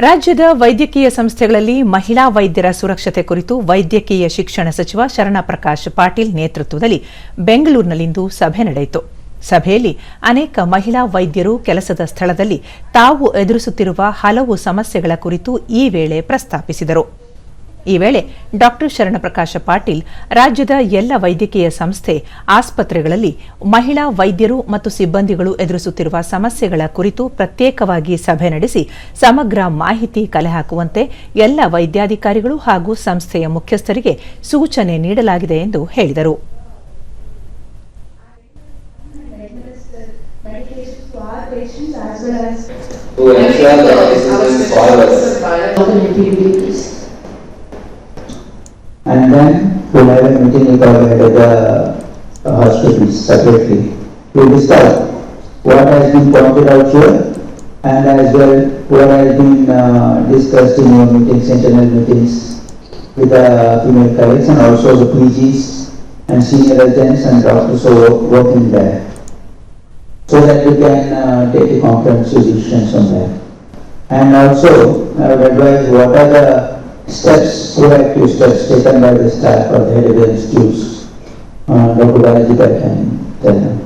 ರಾಜ್ಯದ ವೈದ್ಯಕೀಯ ಸಂಸ್ಥೆಗಳಲ್ಲಿ ಮಹಿಳಾ ವೈದ್ಯರ ಸುರಕ್ಷತೆ ಕುರಿತು ವೈದ್ಯಕೀಯ ಶಿಕ್ಷಣ ಸಚಿವ ಶರಣಪ್ರಕಾಶ್ ಪಾಟೀಲ್ ನೇತೃತ್ವದಲ್ಲಿ ಬೆಂಗಳೂರಿನಲ್ಲಿಂದು ಸಭೆ ನಡೆಯಿತು. ಸಭೆಯಲ್ಲಿ ಅನೇಕ ಮಹಿಳಾ ವೈದ್ಯರು ಕೆಲಸದ ಸ್ಥಳದಲ್ಲಿ ತಾವು ಎದುರಿಸುತ್ತಿರುವ ಹಲವು ಸಮಸ್ಯೆಗಳ ಕುರಿತು ಈ ವೇಳೆ ಪ್ರಸ್ತಾಪಿಸಿದರು. ಈ ವೇಳೆ ಡಾಕ್ಟರ್ ಶರಣಪ್ರಕಾಶ ಪಾಟೀಲ್ ರಾಜ್ಯದ ಎಲ್ಲ ವೈದ್ಯಕೀಯ ಸಂಸ್ಥೆ ಆಸ್ಪತ್ರೆಗಳಲ್ಲಿ ಮಹಿಳಾ ವೈದ್ಯರು ಮತ್ತು ಸಿಬ್ಬಂದಿಗಳು ಎದುರಿಸುತ್ತಿರುವ ಸಮಸ್ಯೆಗಳ ಕುರಿತು ಪ್ರತ್ಯೇಕವಾಗಿ ಸಭೆ ನಡೆಸಿ ಸಮಗ್ರ ಮಾಹಿತಿ ಕಲೆ ಹಾಕುವಂತೆ ಎಲ್ಲ ವೈದ್ಯಾಧಿಕಾರಿಗಳು ಹಾಗೂ ಸಂಸ್ಥೆಯ ಮುಖ್ಯಸ್ಥರಿಗೆ ಸೂಚನೆ ನೀಡಲಾಗಿದೆ ಎಂದು ಹೇಳಿದರು. And then we have a meeting with our head of the hospital hospitals separately. We discuss what has been pointed out here and as well what has been uh, discussed in your meetings, internal meetings with the female colleagues and also the PGs and senior residents and doctors who are working there. So that we can uh, take a comprehensive decisions on that. And also, I would advise what are the steps, proactive steps taken by the staff or the head of the institutes. Uh, Dr. Balaji, I can tell.